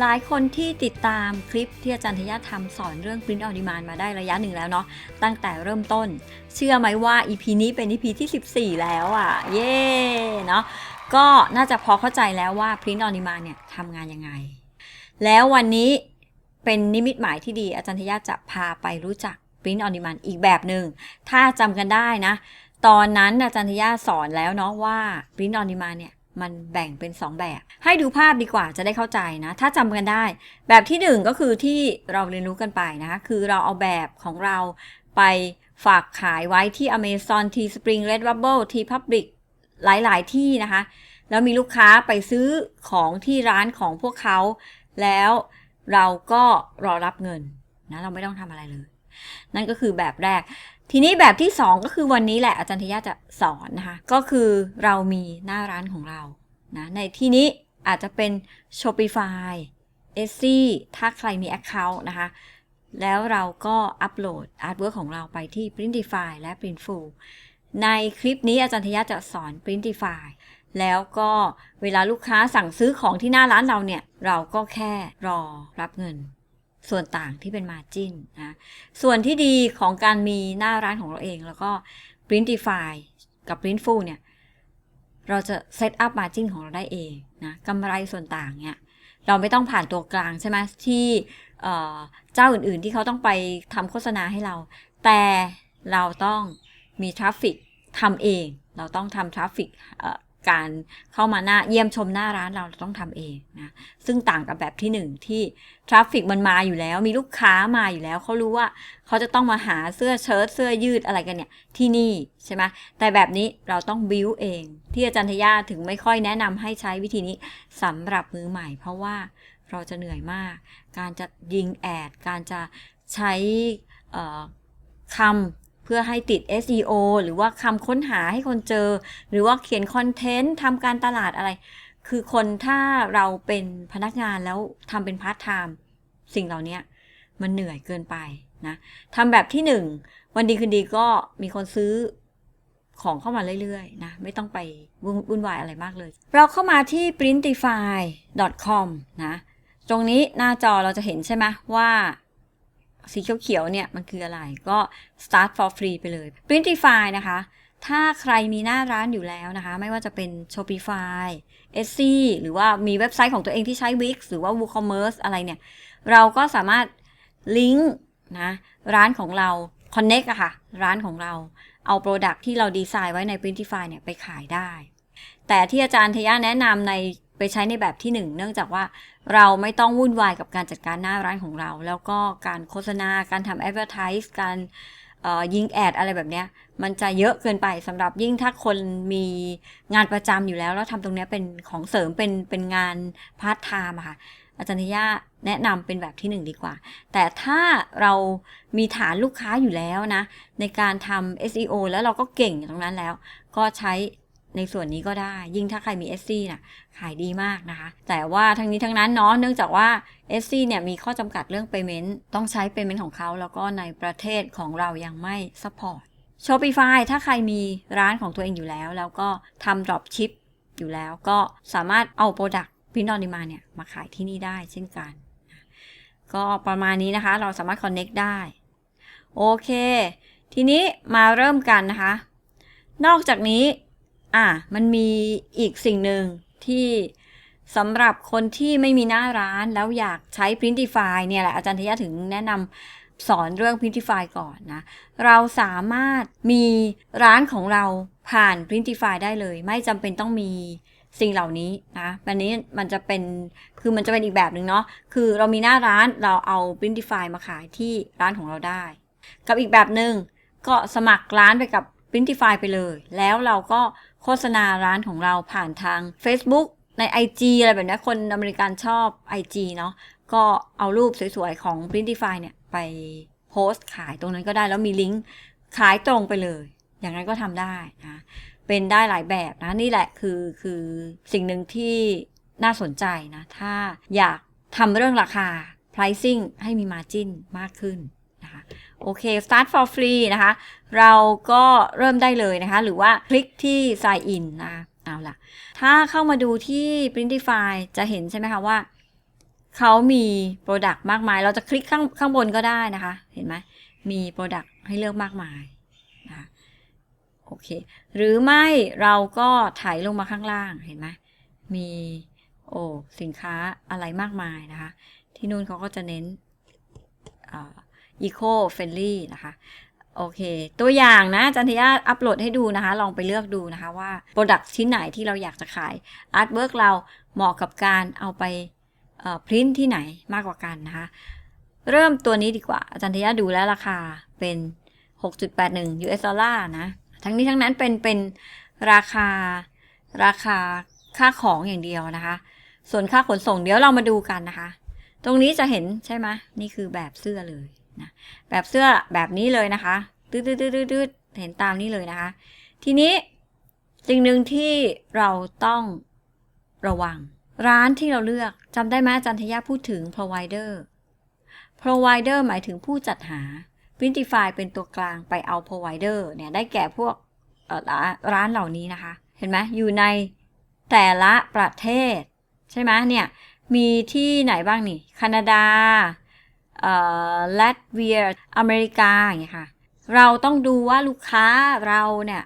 หลายคนที่ติดตามคลิปที่อาจารย์ทยาทำสอนเรื่อง Print on Demand มาได้ระยะหนึ่งแล้วเนาะตั้งแต่เริ่มต้น เชื่อไหมว่า EP นี้เป็น EP ที่ 14 แล้วอะ่ะ เย้เนาะก็น่าจะพอเข้าใจแล้วว่า Print on Demand เนี่ยทำงานยังไง แล้ววันนี้เป็นนิมิตหมายที่ดีอาจารย์ทยาจะพาไปรู้จัก Print on Demand อีกแบบหนึ่งถ้าจำกันได้นะ ตอนนั้นอาจารย์ทยาสอนแล้วเนาะว่า Print on Demand เนี่ย มันแบ่งเป็น 2 แบบ ให้ดูภาพดีกว่าจะได้เข้าใจนะ ถ้าจำกันได้ แบบที่ 1 ก็คือที่เราเรียนรู้กันไปนะคะคือเราเอาแบบของเราไปฝากขายไว้ที่ Amazon T Spring Redbubble T Public หลาย ๆ ที่นะคะ แล้วมีลูกค้าไปซื้อของที่ร้านของพวกเขา แล้วเราก็รอรับเงินนะเราไม่ต้องทำอะไรเลย นั่นก็คือแบบแรก ทีนี้แบบที่ 2 ก็คือวันนี้แหละอาจารย์ทยาจะสอนนะคะ ก็คือเรามีหน้าร้านของเรานะในที่นี้อาจจะเป็น Shopify e t s y ถ้าใครมี Account นะคะ แล้วเราก็อัปโหลดอาร์ตเวิร์กของเราไปที่ Printify และ Printful ในคลิปนี้อาจารย์ทยาจะสอน Printify แล้วก็เวลาลูกค้าสั่งซื้อของที่หน้าร้านเราเนี่ย เราก็แค่รอรับเงิน ส่วนต่างที่เป็นมาจินนะส่วนที่ดีของการมีหน้าร้านของเราเอง แล้วก็ Printify กับ Printful เนี่ย เราจะเซตอัพมาจินของเราได้เองนะกำไรส่วนต่างเนี่ยเราไม่ต้องผ่านตัวกลางใช่ไหมที่เอ่อเจ้าอื่นๆที่เขาต้องไปทำโฆษณาให้เรา แต่เราต้องมีทราฟฟิกทำเอง เราต้องทำทราฟฟิก การเข้ามาหน้าเยี่ยมชมหน้าร้านเราเราต้องทำเองนะซึ่งต่างกับแบบที่หนึ่งที่ทราฟฟิกมันมาอยู่แล้ว มีลูกค้ามาอยู่แล้วเขารู้ว่าเขาจะต้องมาหาเสื้อเชิ้ตเสื้อยืดอะไรกันเนี่ยที่นี่ใช่ไหมแต่แบบนี้เราต้องบิวเอง ที่อาจารย์ทยาถึงไม่ค่อยแนะนำให้ใช้วิธีนี้สำหรับมือใหม่ เพราะว่าเราจะเหนื่อยมาก การจะยิงแอด การจะใช้คำ เพื่อให้ติด SEO หรือว่าคำค้นหาให้คนเจอ หรือว่าเขียนคอนเทนต์ทำการตลาดอะไร คือคนถ้าเราเป็นพนักงานแล้วทำเป็นพาร์ทไทม์สิ่งเหล่านี้มันเหนื่อยเกินไปนะทำแบบที่หนึ่งวันดีคืนดีก็มีคนซื้อของเข้ามาเรื่อยๆนะไม่ต้องไปวุ่นวายอะไรมากเลย เราเข้ามาที่ printify.com นะ ตรงนี้หน้าจอเราจะเห็นใช่ไหมว่า สีเขียวๆเนี่ยมันคืออะไรก็ start for free ไปเลย Printify นะคะ ถ้าใครมีหน้าร้านอยู่แล้วนะคะ ไม่ว่าจะเป็น Shopify Etsy หรือว่ามีเว็บไซต์ของตัวเองที่ใช้ Wix หรือว่า WooCommerce อะไรเนี่ย เราก็สามารถลิงก์นะร้านของเรา Connect อะค่ะ ร้านของเราเอา Product ที่เราดีไซน์ไว้ใน Printify เนี่ยไปขายได้ แต่ที่อาจารย์ทยาแนะนำใน ไปใช้ในแบบที่ 1 เนื่องจากว่าเราไม่ต้องวุ่นวายกับการจัดการหน้าร้านของเรา แล้วก็การโฆษณาการทำ advertise การยิงแอดอะไรแบบเนี้ยมันจะเยอะเกินไปสำหรับยิ่งถ้าคนมีงานประจำอยู่แล้ว แล้วทำตรงนี้เป็นของเสริมเป็นเป็นงานพาร์ทไทม์ค่ะ อาจารย์ทยาแนะนำเป็นแบบที่ 1 ดีกว่า แต่ถ้าเรามีฐานลูกค้าอยู่แล้วนะ ในการทำ SEO แล้วเราก็เก่งตรงนั้นแล้ว ก็ใช้ ในส่วนนี้ก็ได้ ยิ่งถ้าใครมี SC นะ่ะขายดีมากนะคะ แต่ว่าทั้งนี้ทั้งนั้นเนาะเนื่องจากว่า SC เนี่ยมีข้อจำกัดเรื่อง Payment ต้องใช้ Payment ของเขา แล้วก็ในประเทศของเรายังไม่ Support Shopify ถ้าใครมีร้านของตัวเองอยู่แล้ว แล้วก็ทำ Drop Ship อยู่แล้วก็สามารถเอา Product พินดอนิมาเนี่ยมาขายที่นี่ได้เช่นกัน ก็ประมาณนี้นะคะ เราสามารถ Connect ได้ โอเค ทีนี้มาเริ่มกันนะคะ นอกจากนี้ อะมันมีอีกสิ่งหนึ่งที่สำหรับคนที่ไม่มีหน้าร้านแล้วอยากใช้ Printify เนี่ยแหละอาจารย์ทยาถึงแนะนำสอนเรื่อง Printify ก่อนนะ เราสามารถมีร้านของเราผ่าน Printify ได้เลย ไม่จำเป็นต้องมีสิ่งเหล่านี้นะแบบนี้มันจะเป็น คือมันจะเป็นอีกแบบหนึ่งเนาะ คือเรามีหน้าร้านเราเอา Printify มาขายที่ร้านของเราได้ กับอีกแบบหนึ่งก็สมัครร้านไปกับ Printify ไปเลย แล้วเราก็ โฆษณาร้านของเราผ่านทาง Facebook ใน IG อะไรแบบนี้คนอเมริกันชอบ IG เนาะก็เอารูปสวยๆ ของ Printify เนี่ย ไปโพสต์ขายตรงนั้นก็ได้แล้วมีลิงก์ขายตรงไปเลย อย่างนั้นก็ทำได้นะเป็นได้หลายแบบนะ นี่แหละคือคือสิ่งหนึ่งที่น่าสนใจนะ ถ้าอยากทำเรื่องราคา pricing ให้มี margin มากขึ้นนะคะ โอเค start for free นะคะ เราก็เริ่มได้เลยนะคะ หรือว่าคลิกที่ sign in นะเอาล่ะ ถ้าเข้ามาดูที่ Printify จะเห็นใช่ไหมคะว่า เขามีโปรดักต์มากมาย เราจะคลิกข้างข้างบนก็ได้นะคะ เห็นไหม มีโปรดักต์ให้เลือกมากมายนะโอเค หรือไม่เราก็ถ่ายลงมาข้างล่าง เห็นไหม มี โอ้ สินค้าอะไรมากมายนะคะ ที่นู่นเขาก็จะเน้นอีโคเฟนลี่นะคะโอเค ตัวอย่างนะจันทยาอัปโหลดให้ดูนะคะ ลองไปเลือกดูนะคะว่า Product ชิ้นไหนที่เราอยากจะขาย Artwork เราเหมาะกับการเอาไปพิมพ์ที่ไหนมากกว่ากันนะคะ เริ่มตัวนี้ดีกว่าอาจารย์ทยาดูแล้วราคาเป็น 6.81 US ดอลลาร์นะ ทั้งนี้ทั้งนั้นเป็นเป็นราคาราคาค่าของอย่างเดียวนะคะ ส่วนค่าขนส่งเดี๋ยวเรามาดูกันนะคะ ตรงนี้จะเห็นใช่ไหมนี่คือแบบเสื้อเลย นะแบบเสื้อแบบนี้เลยนะคะตืดตืดตืดตืดเห็นตามนี้เลยนะคะ ทีนี้สิ่งหนึ่งที่เราต้องระวัง ร้านที่เราเลือกจำได้ไหมอาจันทยาพูดถึง provider provider หมายถึงผู้จัดหา Printify เป็นตัวกลางไปเอา provider เนี่ยได้แก่พวกร้านเหล่านี้นะคะ เห็นไหมอยู่ในแต่ละประเทศ ใช่ไหมเนี่ย มีที่ไหนบ้างนี่แคนาดา ลัตเวียอเมริกาอย่างเงี้ยค่ะ เราต้องดูว่าลูกค้าเราเนี่ย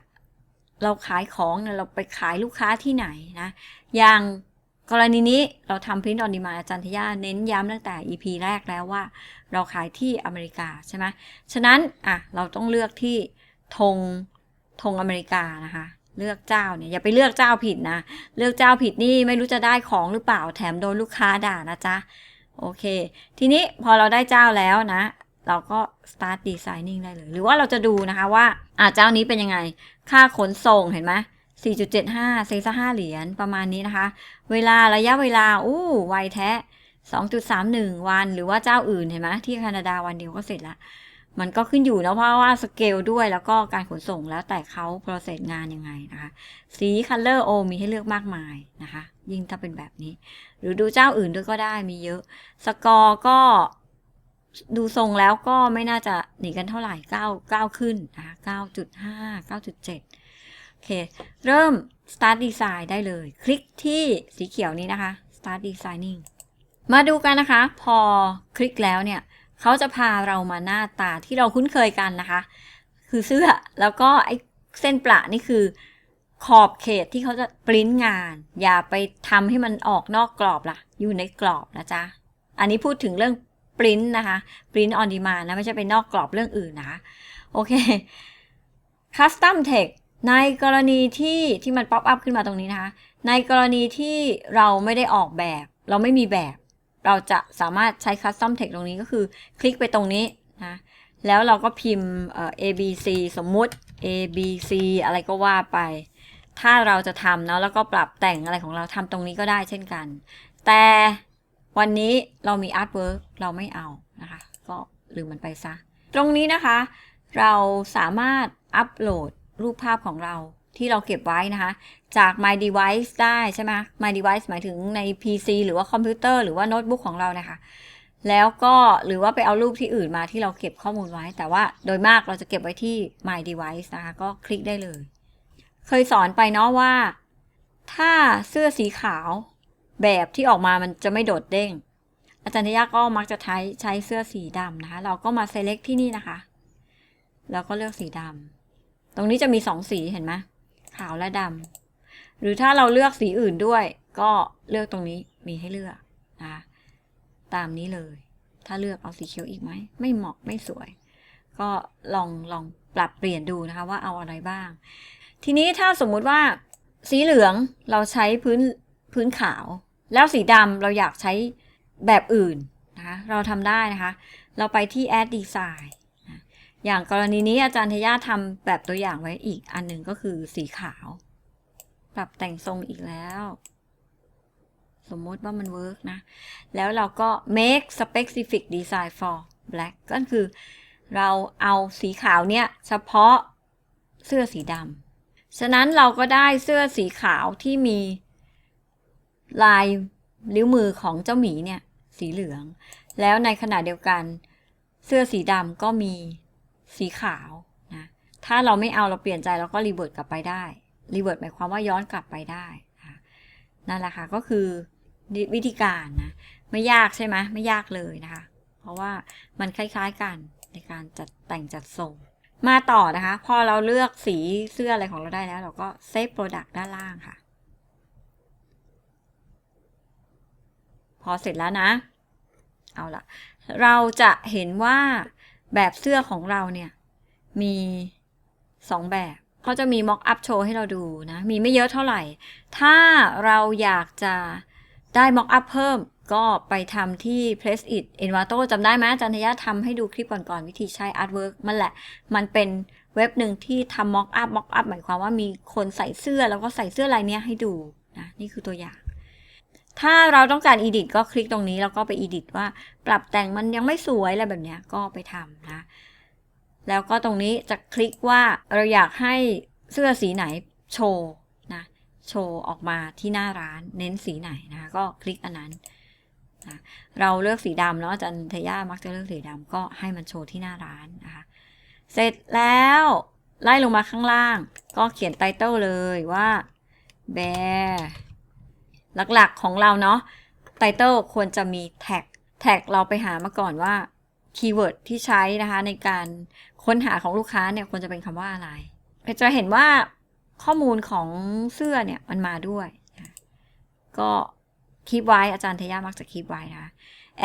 เราขายของเนี่ยเราไปขายลูกค้าที่ไหนนะ อย่างกรณีนี้เราทำพิมพ์ออนดีมาอาจารย์ทยาเน้นย้ำตั้งแต่ EP แรกแล้วว่า เราขายที่อเมริกาใช่ไหมฉะนั้นอะเราต้องเลือกที่ธงธงอเมริกานะคะ เลือกเจ้าเนี่ยอย่าไปเลือกเจ้าผิดนะ เลือกเจ้าผิดนี่ไม่รู้จะได้ของหรือเปล่าแถมโดนลูกค้าด่านะจ๊ะ โอเค ทีนี้พอเราได้เจ้าแล้วนะ เราก็ start designing ได้เลย หรือว่าเราจะดูนะคะว่าอ่าเจ้านี้เป็นยังไง ค่าขนส่งเห็นไหม4.75 เซซ่า5เหรียญประมาณนี้นะคะ เวลาระยะเวลา อู้ไวแท้ 2.31 วัน หรือว่าเจ้าอื่นเห็นไหมที่แคนาดาวันเดียวก็เสร็จละ มันก็ขึ้นอยู่นะเพราะว่าสเกลด้วยแล้วก็การขนส่งแล้วแต่เขา process งานยังไงนะคะ สี color โอมีให้เลือกมากมายนะคะ ยิ่งถ้าเป็นแบบนี้ หรือดูเจ้าอื่นด้วยก็ได้มีเยอะ สกอร์ก็ดูทรงแล้วก็ไม่น่าจะหนีกันเท่าไหร่9 9ขึ้นนะคะ9.5 9.7โอเค เริ่ม start design ได้เลย คลิกที่สีเขียวนี้นะคะ start designing มาดูกันนะคะ พอคลิกแล้วเนี่ย เขาจะพาเรามาหน้าตาที่เราคุ้นเคยกันนะคะ คือเสื้อแล้วก็ไอ้เส้นประนี่คือ ขอบเขตที่เขาจะปริ้นงาน อย่าไปทำให้มันออกนอกกรอบล่ะ อยู่ในกรอบนะจ๊ะ อันนี้พูดถึงเรื่องปริ้นนะคะปริ้นออนดีมานะ ไม่ใช่ไปนอกกรอบเรื่องอื่นนะคะโอเค custom text ในกรณีที่ที่มันป๊อปอัพขึ้นมาตรงนี้นะคะ ในกรณีที่เราไม่ได้ออกแบบ เราไม่มีแบบ เราจะสามารถใช้ custom text ตรงนี้ก็คือ คลิกไปตรงนี้นะแล้วเราก็พิมพ์เอ่อ A B C สมมุติ A B C อะไรก็ว่าไป ถ้าเราจะทำเนาะแล้วก็ปรับแต่งอะไรของเราทำตรงนี้ก็ได้เช่นกัน แต่วันนี้เรามี artwork เราไม่เอานะคะ ก็ลืมมันไปซะ ตรงนี้นะคะ เราสามารถอัปโหลดรูปภาพของเราที่เราเก็บไว้นะคะ จาก My Device ได้ใช่ไหม My Device หมายถึงใน PC หรือว่าคอมพิวเตอร์หรือว่าโน้ตบุ๊กของเรานะคะ แล้วก็หรือว่าไปเอารูปที่อื่นมาที่เราเก็บข้อมูลไว้ แต่ว่าโดยมากเราจะเก็บไว้ที่ My Device นะคะ ก็คลิกได้เลย เคยสอนไปเนาะว่า ถ้าเสื้อสีขาวแบบที่ออกมามันจะไม่โดดเด้ง อาจารย์ทยาก็มักจะใช้ใช้เสื้อสีดำนะคะ เราก็มา select ที่นี่นะคะ แล้วก็เลือกสีดำตรงนี้จะมีสองสีเห็นไหมขาวและดำหรือถ้าเราเลือกสีอื่นด้วย ก็เลือกตรงนี้มีให้เลือกนะคะตามนี้เลย ถ้าเลือกเอาสีเขียวอีกไหม ไม่เหมาะไม่สวย ก็ลองลองปรับเปลี่ยนดูนะคะว่าเอาอะไรบ้าง ทีนี้ถ้าสมมุติว่าสีเหลืองเราใช้พื้นพื้นขาว แล้วสีดำเราอยากใช้แบบอื่นนะคะเราทำได้นะคะ เราไปที่ add design อย่างกรณีนี้อาจารย์ทยาทำแบบตัวอย่างไว้อีกอันหนึ่งก็คือสีขาว ปรับแต่งทรงอีกแล้ว สมมติว่ามันเวิร์กนะ แล้วเราก็ make specific design for black ก็คือเราเอาสีขาวเนี่ยเฉพาะเสื้อสีดำ ฉะนั้นเราก็ได้เสื้อสีขาวที่มีลายลิ้วมือของเจ้าหมีเนี่ย สีเหลือง แล้วในขณะเดียวกัน เสื้อสีดำก็มีสีขาวนะถ้าเราไม่เอาเราเปลี่ยนใจเราก็รีเวิร์ดกลับไปได้รีเวิร์ดหมายความว่าย้อนกลับไปได้นะนั่นแหละค่ะก็คือวิธีการนะไม่ยากใช่ไหมไม่ยากเลยนะคะ เพราะว่ามันคล้ายๆกันในการจัดแต่งจัดส่ง มาต่อนะคะ พอเราเลือกสีเสื้ออะไรของเราได้แล้ว เราก็เซฟโปรดักต์ด้านล่างค่ะ พอเสร็จแล้วนะ เอาละเราจะเห็นว่าแบบเสื้อของเราเนี่ย มีสองแบบเขาจะมีม็อกอัพโชว์ให้เราดูนะ มีไม่เยอะเท่าไหร่ ถ้าเราอยากจะได้ม็อกอัพเพิ่ม ก็ไปทำที่ Press It Envato จำได้ไหมอาจันทยาทำให้ดูคลิปก่อนๆ วิธีใช้ Artwork มันแหละ มันเป็นเว็บหนึ่งที่ทำม็อกอัพม็อกอัพหมายความว่ามีคนใส่เสื้อแล้วก็ใส่เสื้อลายเนี้ยให้ดูนะนี่คือตัวอย่าง ถ้าเราต้องการ edit ก็คลิกตรงนี้แล้วก็ไป edit ว่าปรับแต่งมันยังไม่สวยอะไรแบบเนี้ยก็ไปทำนะ แล้วก็ตรงนี้จะคลิกว่าเราอยากให้เสื้อสีไหนโชว์นะโชว์ออกมาที่หน้าร้านเน้นสีไหนนะก็คลิกอันนั้น นะเราเลือกสีดำเนาะจันทยามักจะเลือกสีดำก็ให้มันโชว์ที่หน้าร้านนะคะเสร็จแล้วไล่ลงมาข้างล่าง ก็เขียนไตเติลเลยว่าแบร์หลักๆของเราเนาะไตเติลควรจะมีแท็กแท็กเราไปหามาก่อนว่าคีย์เวิร์ดที่ใช้นะคะในการค้นหาของลูกค้าเนี่ยควรจะเป็นคำว่าอะไรจะเห็นว่าข้อมูลของเสื้อเนี่ยมันมาด้วย ก็ คีบไว้อาจารย์เทย่ามักจะคีบไว้นะคะ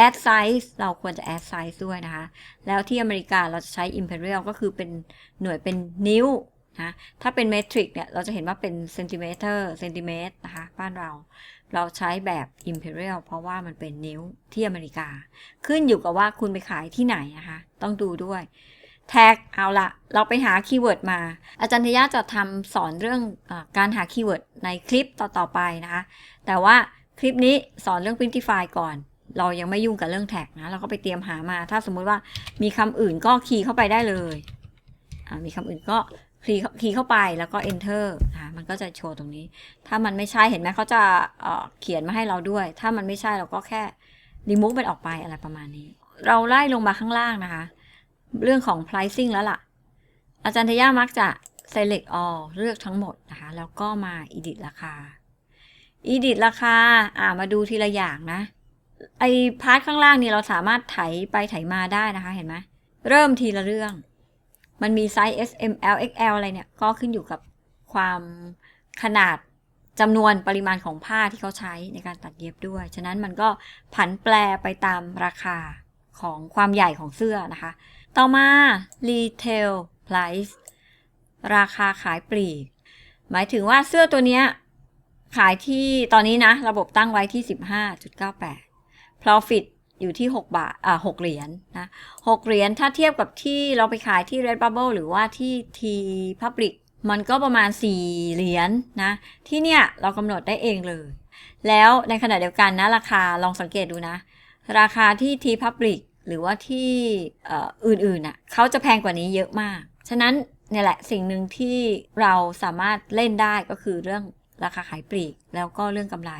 add size เราควรจะ add size ด้วยนะคะ แล้วที่อเมริกาเราจะใช้ imperial ก็คือเป็นหน่วยเป็นนิ้วนะถ้าเป็น metric เนี่ย เราจะเห็นว่าเป็นเซนติเมตรเซนติเมตรนะคะ บ้านเรา เราใช้แบบ imperial เพราะว่ามันเป็นนิ้วที่อเมริกา ขึ้นอยู่กับว่าคุณไปขายที่ไหนนะคะ ต้องดูด้วย แท็กเอาละเราไปหาคีย์เวิร์ดมา อาจารย์ทยาจะทำสอนเรื่องอการหาคีย์เวิร์ดในคลิปต่อๆไปนะคะ แต่ว่า คลิปนี้สอนเรื่อง Printify ก่อน เรายังไม่ยุ่งกับเรื่องแท็กนะ เราก็ไปเตรียมหามา ถ้าสมมุติว่ามีคำอื่นก็คีย์เข้าไปได้เลยมีคำอื่นก็คีย์คีย์เข้าไปแล้วก็ enter นะมันก็จะโชว์ตรงนี้ ถ้ามันไม่ใช่เห็นไหมเขาจะเเขียนมาให้เราด้วย ถ้ามันไม่ใช่เราก็แค่ remove มันออกไปอะไรประมาณนี้ เราไล่ลงมาข้างล่างนะคะ เรื่องของ pricing แล้วล่ะ อาจารย์ทยามักจะ select all เลือกทั้งหมดนะคะ แล้วก็มา edit ราคา edit ราคา อ่ามาดูทีละอย่างนะ ไอพาร์ทข้างล่างนี่เราสามารถไถไปไถมาได้นะคะ เห็นไหมเริ่มทีละเรื่อง มันมีไซส์ S M L X L อะไรเนี่ย ก็ขึ้นอยู่กับความขนาดจำนวนปริมาณของผ้าที่เขาใช้ในการตัดเย็บด้วย ฉะนั้นมันก็ผันแปรไปตามราคาของความใหญ่ของเสื้อนะคะ ต่อมา retail price ราคาขายปลีก หมายถึงว่าเสื้อตัวเนี้ย ขายที่ตอนนี้นะ ระบบตั้งไว้ที่ 15.98 profit อยู่ที่ 6 บาทอ่า6เหรียญนนะ6เหรียญถ้าเทียบกับที่เราไปขายที่ Redbubble หรือว่าที่ T Public มันก็ประมาณ 4 เหรียญนนะ ที่เนี่ยเรากำหนดได้เองเลย แล้วในขณะเดียวกันนะราคาลองสังเกตดูนะ ราคาที่ T Public หรือว่าที่อื่นๆน่ะเขาจะแพงกว่านี้เยอะมาก ฉะนั้นเนี่ยแหละสิ่งหนึ่งที่เราสามารถเล่นได้ก็คือเรื่อง ราคาขายปลีก แล้วก็เรื่องกำไร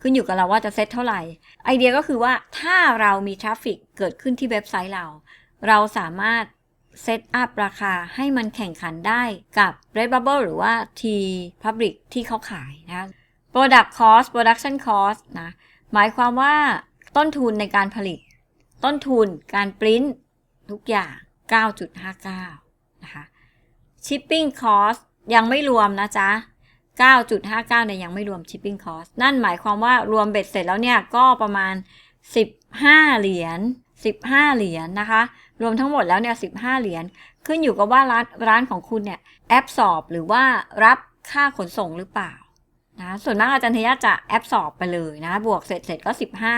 ขึ้นอยู่กับเราว่าจะเซ็ตเท่าไหร่ ไอเดียก็คือว่าถ้าเรามีทราฟฟิกเกิดขึ้นที่เว็บไซต์เรา เราสามารถเซตอัพราคาให้มันแข่งขันได้กับ Redbubble หรือว่า T Public ที่เขาขายนะ Product Cost Production Cost นะ หมายความว่าต้นทุนในการผลิต ต้นทุนการปริ้นทุกอย่าง 9.59 นะคะ Shipping Cost ยังไม่รวมนะจ๊ะ 9.59เนี่ยยังไม่รวม shipping cost นั่นหมายความว่ารวมเบ็ดเสร็จแล้วเนี่ยก็ประมาณ 15 เหรียญ 15 เหรียญนะคะ รวมทั้งหมดแล้วเนี่ย 15 เหรียญ ขึ้นอยู่กับว่าร้านร้านของคุณเนี่ยแอบสอบหรือว่ารับค่าขนส่งหรือเปล่านะส่วนมากอาจารย์ทยาจะแอบสอบไปเลยนะ บวกเสร็จเสร็จก็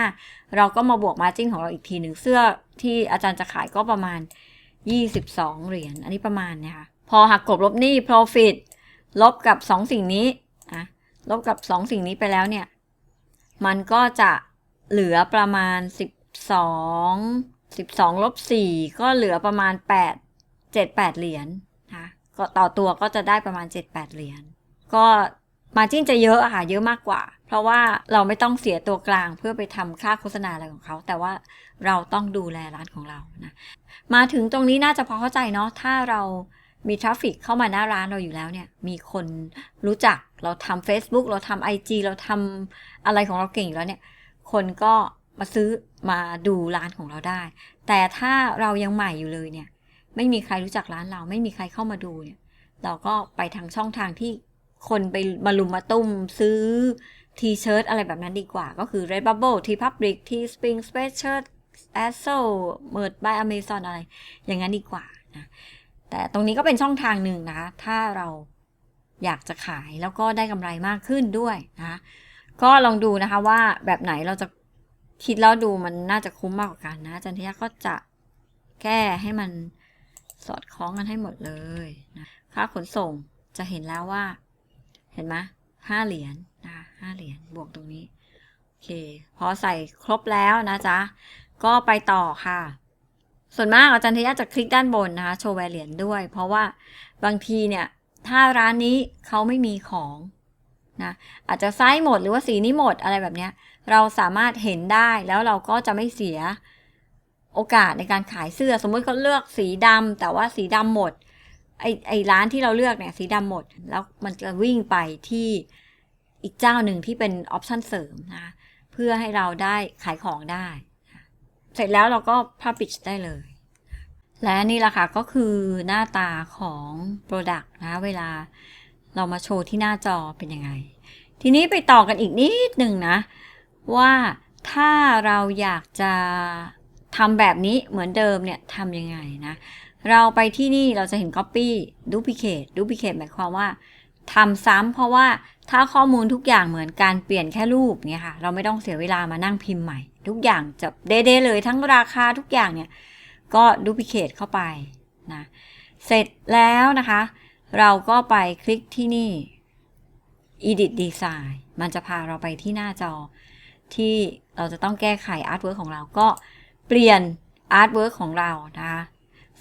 15 เราก็มาบวกมาจิ้งของเราอีกทีหนึ่งเสื้อที่อาจารย์จะขายก็ประมาณ 22 เหรียญ อันนี้ประมาณเนี่ยค่ะพอหักกลบลบหนี้ profit ลบกับ 2 สิ่งนี้อะลบกับ 2 สิ่งนี้ไปแล้วเนี่ย มันก็จะเหลือประมาณ 12 12ลบ4ก็เหลือประมาณ 8 7 8 เหรียญนะก็ต่อตัวก็จะได้ประมาณ 7 8 เหรียญก็มาจิ้นจะเยอะอะค่ะเยอะมากกว่า เพราะว่าเราไม่ต้องเสียตัวกลางเพื่อไปทำค่าโฆษณาอะไรของเขา แต่ว่าเราต้องดูแลร้านของเรานะมาถึงตรงนี้น่าจะพอเข้าใจเนาะถ้าเรา มีทราฟฟิกเข้ามาหน้าร้านเราอยู่แล้วเนี่ย มีคนรู้จักเราทำ Facebook เราทำ IG เราทำอะไรของเราเก่งอยู่แล้วเนี่ย คนก็มาซื้อมาดูร้านของเราได้ แต่ถ้าเรายังใหม่อยู่เลยเนี่ย ไม่มีใครรู้จักร้านเรา ไม่มีใครเข้ามาดูเนี่ย เราก็ไปทางช่องทางที่คนไปมาลุมมาตุ้มซื้อทีเชิร์ตอะไรแบบนั้นดีกว่า ก็คือ Redbubble T Public T Spring Sweatshirt a s o Merch by Amazon อะไร อย่างนั้นดีกว่านะ แต่ตรงนี้ก็เป็นช่องทางหนึ่งนะคะ ถ้าเราอยากจะขายแล้วก็ได้กำไรมากขึ้นด้วยนะคะก็ลองดูนะคะว่าแบบไหนเราจะคิดแล้วดูมันน่าจะคุ้มมากกว่ากันนะจันทยาก็จะแก้ให้มันสอดคล้องกันให้หมดเลยนะค่าขนส่งจะเห็นแล้วว่า เห็นไหมห้าเหรียญนะคะห้าเหรียญบวกตรงนี้ โอเค พอใส่ครบแล้วนะจ๊ะ ก็ไปต่อค่ะ ส่วนมากอาจารย์ทยาจะคลิกด้านบนนะคะ โชว์แวร์เหรียญด้วย เพราะว่าบางทีเนี่ย ถ้าร้านนี้เขาไม่มีของนะอาจจะไซส์หมดหรือว่าสีนี้หมดอะไรแบบเนี้ย เราสามารถเห็นได้แล้วเราก็จะไม่เสียโอกาสในการขายเสื้อ สมมติเขาเลือกสีดำแต่ว่าสีดำหมดไอไอร้านที่เราเลือกเนี่ยสีดำหมด แล้วมันจะวิ่งไปที่อีกเจ้าหนึ่งที่เป็นออปชันเสริมนะเพื่อให้เราได้ขายของได้ สร็จแล้วเราก็ publish ได้เลย และนี่แหละค่ะก็คือหน้าตาของ Product นะเวลาเรามาโชว์ที่หน้าจอเป็นยังไง ทีนี้ไปต่อกันอีกนิดหนึ่งนะ ว่าถ้าเราอยากจะทำแบบนี้เหมือนเดิมเนี่ยทำยังไงนะ เราไปที่นี่เราจะเห็น Copy Duplicate Duplicate หมายความว่าทำซ้ำเพราะว่าถ้าข้อมูลทุกอย่างเหมือนการเปลี่ยนแค่รูปเนี่ยค่ะ เราไม่ต้องเสียเวลามานั่งพิมพ์ใหม่ ทุกอย่างจะเด้ๆเลยทั้งราคาทุกอย่างเนี่ย ก็ดูพิเคทเข้าไปนะเสร็จแล้วนะคะ เราก็ไปคลิกที่นี่ Edit Design มันจะพาเราไปที่หน้าจอ ที่เราจะต้องแก้ไขอาร์ตเวิร์ของเราก็เปลี่ยนอาร์ตเวิร์ของเรานะคะ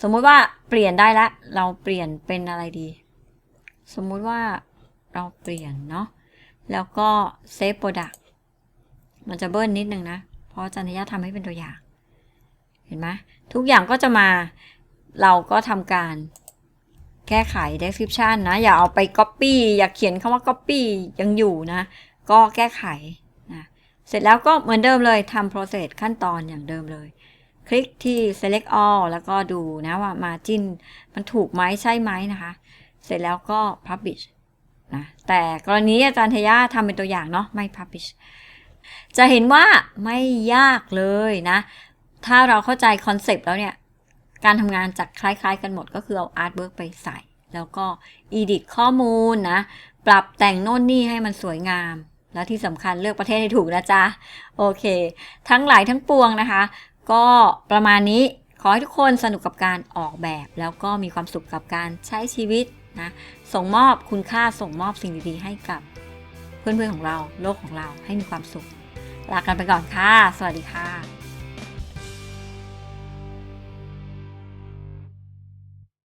สมมุติว่าเปลี่ยนได้แล้วเราเปลี่ยนเป็นอะไรดี สมมุติว่าเราเปลี่ยนเนาะแล้วก็ Save Product มันจะเบิ้ลนิดนึงนะ ราะจันทยาทำให้เป็นตัวอย่าง เห็นไหมทุกอย่างก็จะมาเราก็ทำการแก้ไข description นะ อย่าเอาไป copy อย่าเขียนคำว่า copy ยังอยู่นะ ก็แก้ไขนะเสร็จแล้วก็เหมือนเดิมเลยทำ process ขั้นตอนอย่างเดิมเลย คลิกที่ select all แล้วก็ดูนะว่า margin มันถูกไหมใช่ไหมนะคะ เสร็จแล้วก็ publish นะแต่กรณีอาจารย์ทยาทำเป็นตัวอย่างเนาะไม่ publish จะเห็นว่าไม่ยากเลยนะ ถ้าเราเข้าใจคอนเซปต์แล้วเนี่ย การทำงานจะคล้ายๆกันหมดก็คือเอาอาร์ตเวิร์กไปใส่ แล้วก็ edit ข้อมูลนะ ปรับแต่งโน่นนี่ให้มันสวยงาม แล้วที่สำคัญเลือกประเทศให้ถูกนะจ๊ะ โอเค ทั้งหลายทั้งปวงนะคะ ก็ประมาณนี้ขอให้ทุกคนสนุกกับการออกแบบ แล้วก็มีความสุขกับการใช้ชีวิตนะส่งมอบคุณค่าส่งมอบสิ่งดีๆให้กับเพื่อนๆของเราโลกของเราให้มีความสุข ลากันไปก่อนค่ะ สวัสดีค่ะ